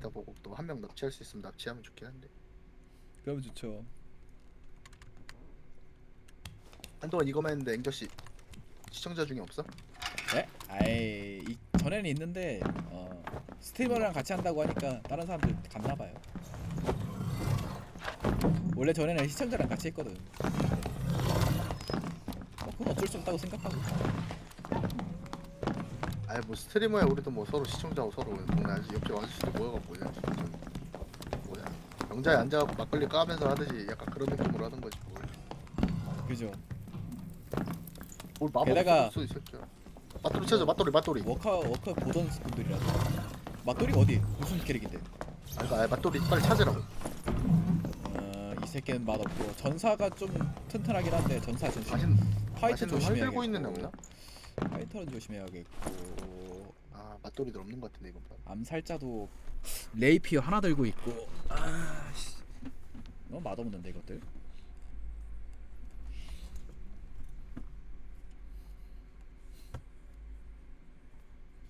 이따 보고 또 한 명 납치할 수 있으면 납치하면 좋긴 한데 그러면 좋죠. 한동안 이거만 했는데 앵저 씨 시청자 중에 없어? 네? 아이 이, 전에는 있는데 어, 스트리머랑 같이 한다고 하니까 다른 사람들 갔나 봐요. 원래 전에는 시청자랑 같이 했거든. 뭐 그건 어쩔 수 없다고 생각하고. 아니 뭐 스트리머야 우리도 뭐 서로 시청자고 서로 동네하지 옆집 아저씨도 모여갖고 그냥 좀 뭐야 영자에 앉아갖고 막걸리 까면서 하듯이 약간 그런 느낌으로 하는 거지 뭘, 그죠? 뭘 마법 게다가- 없어 이 새끼야 맞돌이 찾아 맞돌이 맞돌이 워커 워커 보던 분들이라서. 맞돌이 어디? 무슨 캐릭인데? 아니 아니 맞돌이 빨리 찾으라고 어, 이 새끼는 맛없고 전사가 좀 튼튼하긴 한데 전사 전시. 맛있는 파이터 맛있는 활 조심해야겠고. 들고 있는 애 없나? 파이터는 조심해야겠고. 목도리들 없는 것 같은데 이건 판. 암살자도 레이피어 하나 들고 있고. 아씨. 너무 맛없는데 이것들.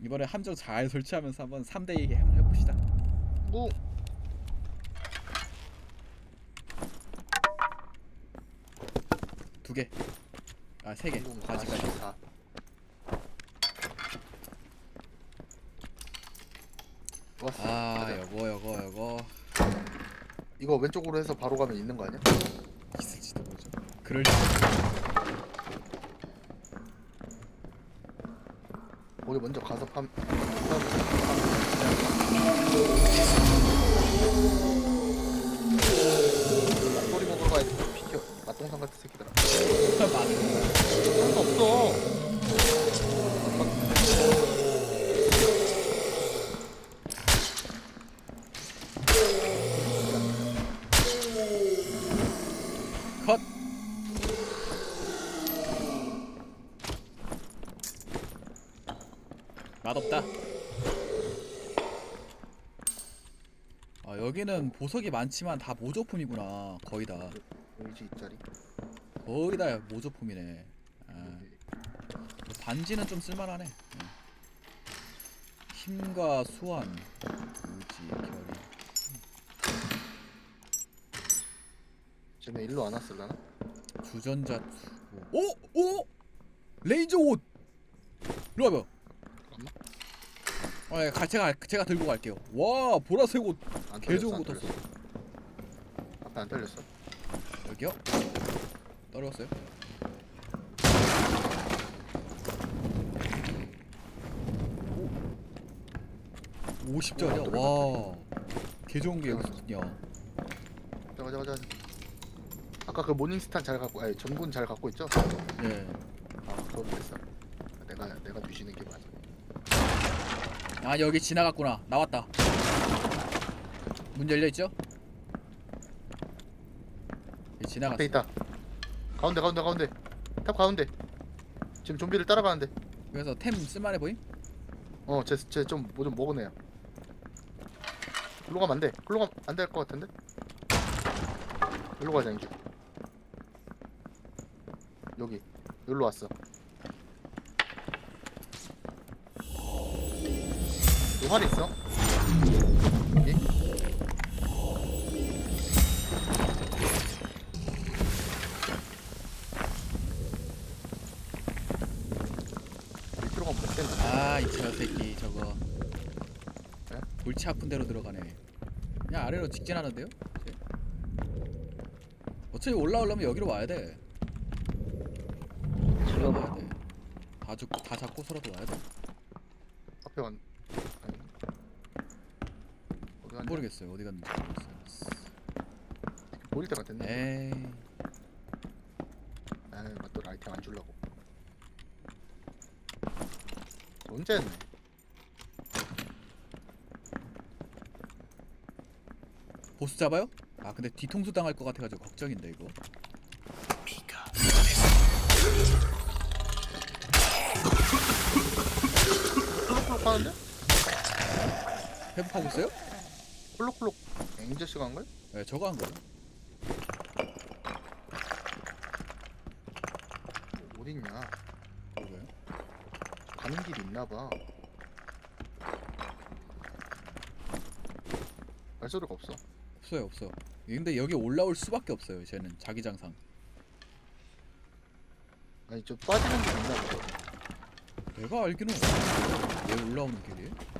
이번에 함정 잘 설치하면서 한번 3대2 한번 해봅시다. 뭐 두개아 세개. 아, 바지까지. 44. 왔어. 아 여거 여거 여거 이거 왼쪽으로 해서 바로 가면 있는 거 아니야? 있을지도 모르죠. 그럴 줄 우리 먼저 가서 팜. 소리 먹으러 가야지. 비켜. 맛동산 같은 새끼들아. 진짜 많은 거야. 없어. 맛없다 아 여기는 보석이 많지만 다 모조품이구나 거의 다 의지 이짜리 거의 다 모조품이네 아, 반지는 좀 쓸만하네 응. 힘과 수완 의지 결의 쟤네 일로 안 왔을라나? 주전자 오! 오! 레이저 옷! 일로 와봐. 아, 예, 가, 제가 제가 들고 갈게요. 와 보라색 옷 안개 떨렸어 좋은 안거 탔어. 떨렸어 앞에 안 떨렸어 여기요? 떨어졌어요? 오, 50짜리야? 와, 개 좋은 게 여기 있냐? 가자 가 자 가자 아까 그 모닝스탄 잘 갖고 아니 전군 잘 갖고 있죠? 예. 아 그럼 됐어 내가 내가 뒤지는 게 맞아 아 여기 지나갔구나. 나왔다. 문 열려 있죠? 여기 지나갔어. 앞에 있다 가운데 가운데 가운데 탑 가운데 지금 좀비를 따라가는데 그래서 템 쓸만해 보임? 어쟤쟤좀뭐 좀 먹은 애야 글로 가면 안 돼 글로 가면 안 될 것 같은데 일로 가자 인주 여기 여기로 왔어 너활 있어? 여기? 밑으로 가면 못 되나? 아, 이저 새끼 저거. 네? 골치 아픈 대로 들어가네. 그냥 아래로 직진하는데요? 이제. 어차피 올라오려면 여기로 와야 돼. 올라와야 돼. 다 죽고 다 잡고 서라도 와야 돼. 앞에 어디 갔냐? 모르겠어요. 어디 갔는지 모르겠어요. 보일 때가 됐네 에이. 나는 또 아이템 안 주려고 언제 했네 보스 잡아요? 아 근데 뒤통수 당할 것 같아가지고 걱정인데 이거. 하는데? 회복하고 있어요? 콜록콜록 앵저씨가 한 거야? 네, 저거 한. 뭐 어딨냐 그거요? 가는 길이 있나봐 발소리가 없어. 없어요 없어. 근데 여기 올라올 수밖에 없어요. 쟤는 자기장상. 아니 저 빠지는 게 있나 보다. 내가 알기는 왜 올라오는 길이에요? 여기?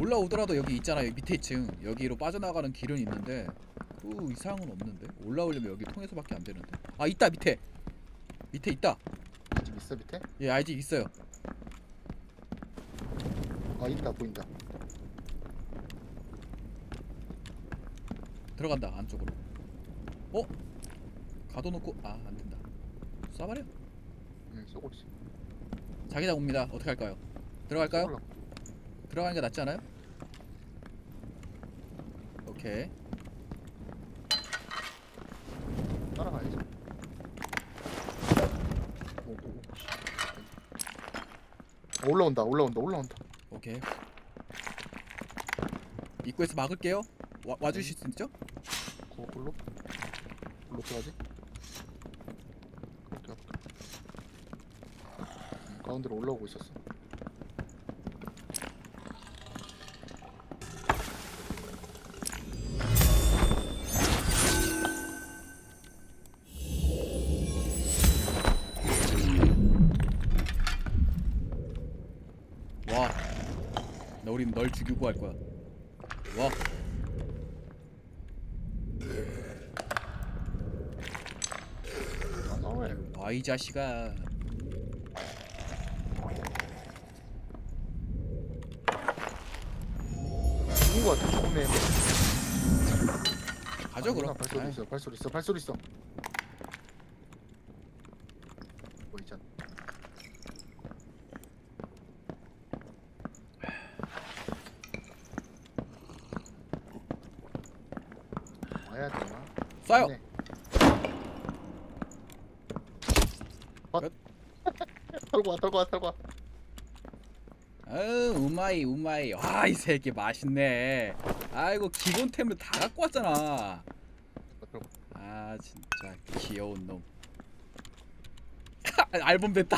올라오더라도 여기 있잖아 여기 밑에 2층 여기로 빠져나가는 길은 있는데 그 이상은 없는데 올라오려면 여기 통해서밖에 안 되는데 아 있다 밑에 밑에 있다 아직 있어 밑에? 예 아직 있어요 아 있다 보인다. 들어간다 안쪽으로 어? 가둬놓고 아 안된다 쏴버려 응 쏘고 있어. 자기장 옵니다 어떻게 할까요? 들어갈까요? 쏘려고. 들어가는 게 낫지 않아요? 오케이 따라가야지. 오, 오, 오, 씨. 어, 올라온다 올라온다 올라온다. 오케이 입구에서 막을게요 와, 와주실 수 있죠? 거 골로? 골로 들어가지? 음, 가운데로 올라오고 있었어. 널 죽이고 할 거야. 와. 아 나와야 와이 자식아. 죽은 거 같아 죽음에. 아니구나, 그럼. 발소리 아이, 있어 발소리 있어 발소리 있어. 뭐 있잖아. 와야 되나? 쏴요. 네. 어? 끝. 털고 와 털고 와 털고 와. 아유 우마이 우마이. 와이 새끼 맛있네. 아이고 기본템을 다 갖고 왔잖아. 와, 털고 와. 아 진짜 귀여운 놈. 알몸 됐다.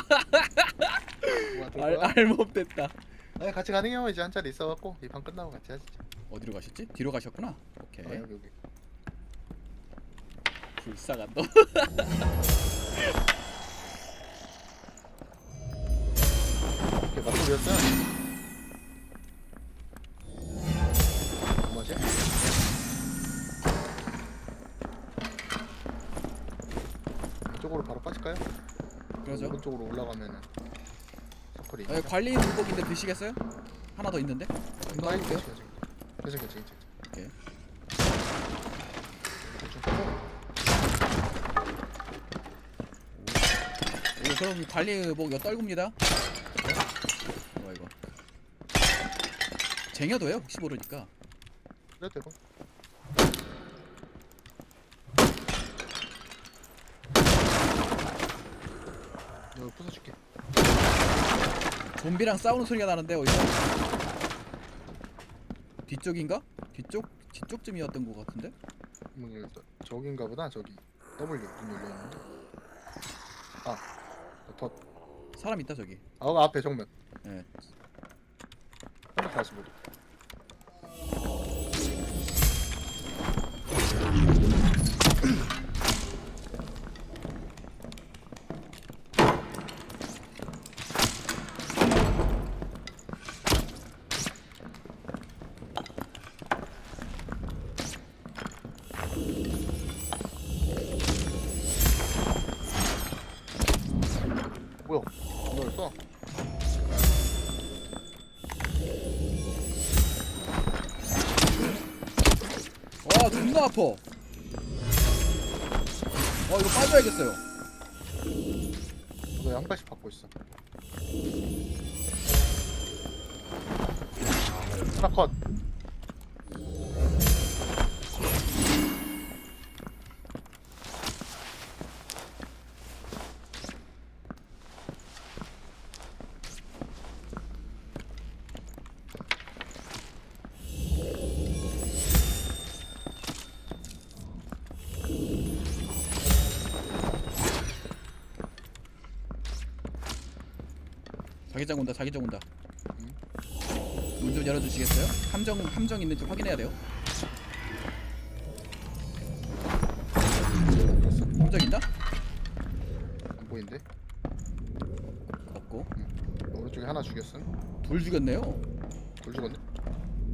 와, 털고 알, 와. 알몸 됐다. 아니 같이 가능해요 이제 한 자리 있어갖고 이판 끝나고 같이 하자. 어디로 가셨지? 뒤로 가셨구나. 오케이. 아, 여기 여기. 불쌍한 놈. 이렇게 맞돌이었어요? 뭐지? 이쪽으로 바로 빠질까요? 그러죠. 오른쪽으로 올라가면은 서클이 아, 관리 물고기인데 드시겠어요? 하나 더 있는데? 금방 해볼게요. 괜찮 괜찮 괜찮 오케이. 오, 그럼 관리 뭐 엿떨굽니다. 뭐 이거. 쟁여도요? 혹시 모르니까. 그래도 되고 여기 부숴줄게 좀비랑 싸우는 소리가 나는데 어디서? 뒤쪽인가? 뒤쪽? 뒤쪽쯤이었던 것 같은데? 뭐 저긴가 보다 저기 W 문 열려 있는데 아 덧. 사람 있다 저기. 아 어, 앞에 정면 예. 345도 존나 아파. 어 이거 빠져야겠어요. 너 양발씩 받고 있어 자기장 온다 자기장 온다. 응? 문좀 열어주시겠어요? 함정 함정 있는지 확인해야 돼요. 함정 있나? 안 보이는데? 없고 오른쪽에 하나 죽였음. 둘 죽였네요. 둘 죽었네.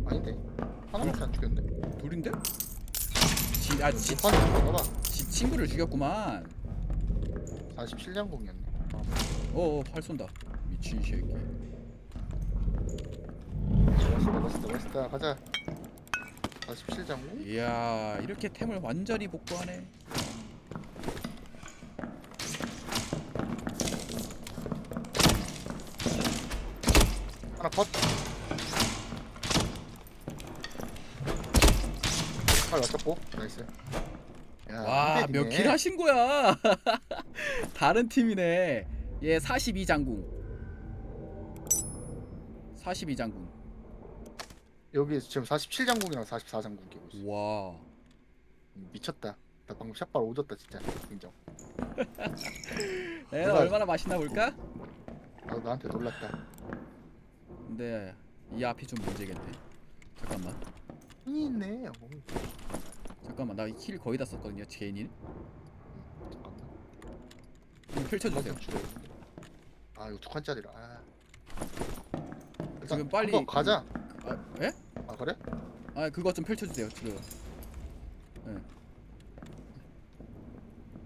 아닌데? 하나밖에 안 죽였네. 둘인데? 지, 아, 지, 지. 지 친구를 죽였구만. 47년 공이었네. 어어 활 쏜다. 미친 새끼. 멋있다, 멋있다, 멋있다. 가자. 47장고? 이야 이렇게 템을 완전히 복구하네. 하나 컷. 팔 맞췄고. 나이스. 야, 와. 몇 킬 하신 거야? 다른 팀이네. 얘 42장군. 42장군. 여기 지금 47장국이랑 44장국 끼고 있어. 와. 미쳤다. 나 방금 샷발 오졌다 진짜. 인정. 내가- 얼마나 맛있나 볼까? 나도 나한테 놀랐다. 근데 이 앞이 좀 문제겠네. 잠깐만. 힘이 있네. 어, 잠깐만 나 힐 거의 다 썼거든요. 제인일. 잠깐만. 좀 펼쳐 주세요. 아 이거 두 칸짜리라. 아. 일단 지금 빨리 한번 가자. 아, 예? 아 그래? 아 그거 좀 펼쳐주세요 지금. 예.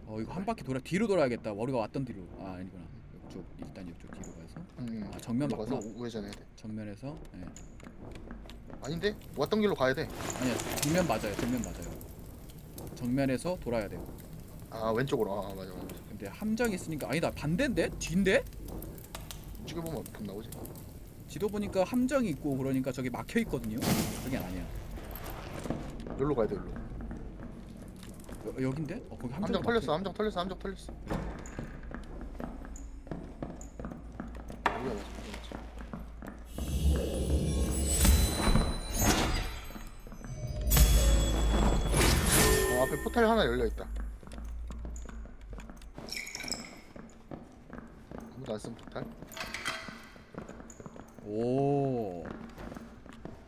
어 이거 한 바퀴 돌아 뒤로 돌아야겠다. 머리가 왔던 뒤로. 아 아니구나. 이쪽 일단 이쪽 뒤로 가서 응. 아, 정면 가서 맞구나. 우- 우회전해야 돼. 정면에서. 예. 아닌데? 왔던 길로 가야 돼. 아니야 정면 맞아요. 정면 맞아요. 정면에서 돌아야 돼요. 아 왼쪽으로. 아 맞아 맞아. 근데 함정이 있으니까 아니다 반대인데 뒤인데 움직여 보면 답 나오지. 지도 보니까 함정이 있고 그러니까 저기 막혀 있거든요. 그게 아니야. 여기로 가야 돼 여기로. 여, 여긴데? 어 거기 함정 함정 털렸어. 함정 털렸어. 함정 털렸어. 여기가 맞아. 여기가 맞아. 어, 앞에 포탈 하나 열려 있다. 아무도 안 쓴 포탈? 오.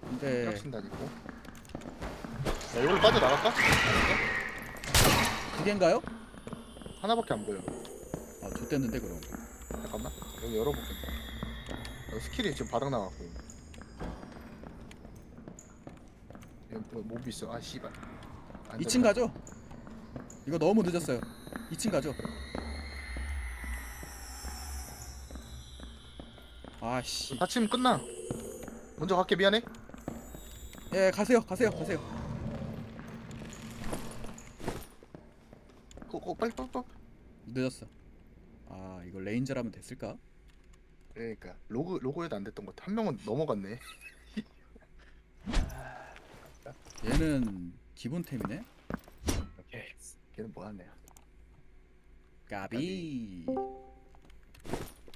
근데 딱 쓴다니까. 야, 이걸로 빠져 나갈까? 그게인가요? 하나밖에 안 보여. 아 좋댔는데 그럼. 잠깐만. 여기 열어볼게. 여기 스킬이 지금 바닥 나왔고. 여기 뭐, 몹이 있어. 아 씨발. 안 2층 된다. 가죠? 이거 너무 늦었어요. 2층 가죠? 아씨. 다치면 끝나. 먼저 갈게 미안해. 예 가세요 가세요 가세요. 고, 고 빨리 빨리 빨리. 늦었어. 아 이거 레인저라면 됐을까? 그러니까 로그 로고에도 안 됐던 것 같아. 한 명은 넘어갔네. 얘는 기본템이네. 걔는 뭐하네. 까비.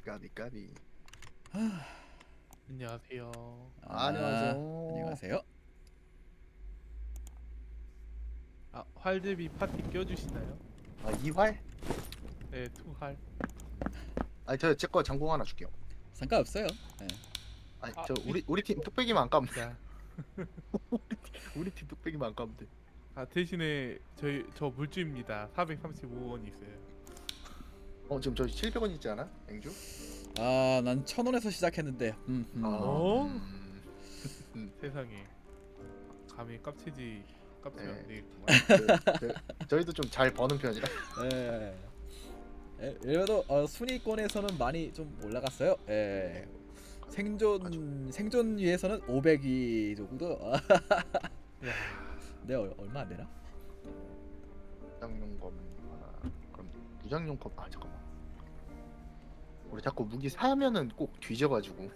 까비 까비. 안녕하세요. 아, 안녕하세요. 안녕하세요. 아 활제비 파티 껴주시나요? 아 이활? 네, 투활. 아니 저 제 거 장공 하나 줄게요. 상관없어요. 예. 아니 아, 저 이- 우리 우리 팀 뚝배기만 안 까면 돼. 자, 우리 팀 뚝배기만 안 까면 돼. 아 대신에 저희 저 물주입니다. 435원 있어요. 어 지금 저 700원 있지 않아? 앵주? 아 난 천 원에서 시작했는데. 음, 음. 아, 어? 음. 세상에. 감히 깝치지 네. 안 되겠구만. 그, 저, 저희도 좀 잘 버는 편이라. 예. 예, 그래도 어, 순위권에서는 많이 좀 올라갔어요. 예. 생존 생존 위에서는 500위 정도. 야, 네 얼, 얼마 안 되나? 무장용검 하나. 그럼 무장용검 아 잠깐만. 우리 자꾸 무기 사면은 꼭 뒤져가지고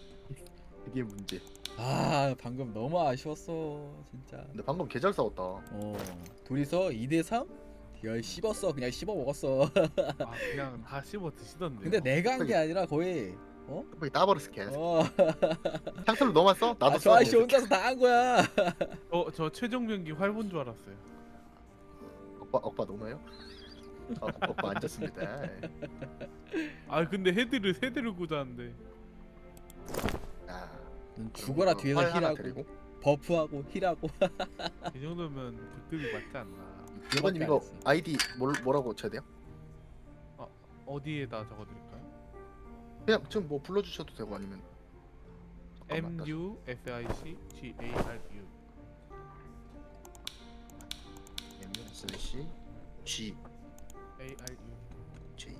이게 문제. 아 방금 너무 아쉬웠어 진짜. 근데 방금 개 잘 싸웠다. 어 둘이서 2대 3? 열 씹었어 그냥 씹어 먹었어. 아 그냥 다 씹어 드시던데. 근데 내가 한 게 아니라 거의 어? 뚝배기 따버렸어 개. 어. 향수를 너만 써? 나도 아, 써. 저 아저씨 혼자서 다 한 거야. 저, 저 최종 병기 활본 줄 알았어요. 오빠 오빠 노나요? 아, 오빠 앉았습니다. 아 근데 헤드를 세 대를 꽂았는데. 아넌 죽어라 그럼 뒤에서 활 하나 힐하고 드리고. 버프하고 힐하고 이 정도면 극급이 맞지 않나? 이번님 이거 아이디 뭘, 뭐라고 쳐야 돼요? 어디에다 적어드릴까요? 그냥 지금 뭐 불러주셔도 되고 아니면 잠깐만, M U S I C G A R U. M slash G A R U. J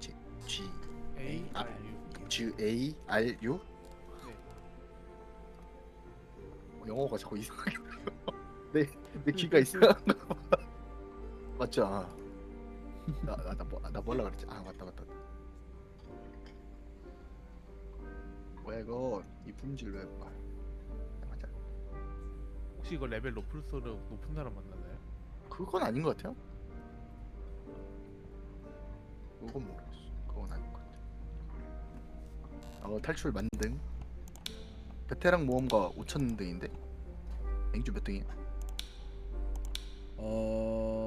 G G A 아. R U. G A R U 영어가 자꾸 이상하게 내, 내 귀가 이상한가 봐. 맞죠? 아. 나, 나, 나, 뭐, 나 뭐라 그랬지? 아 맞다 맞다. 뭐야 이거? 이 품질 왜 아, 맞아. 혹시 이거 레벨 높을수록 높은 사람 만나나요? 그건 아닌 것 같아요. 그건 모르겠어. 그건 아닌 것 같아. 어 탈출 만등 베테랑 모험가 5천 등인데? 맹주 몇 등이야? 어...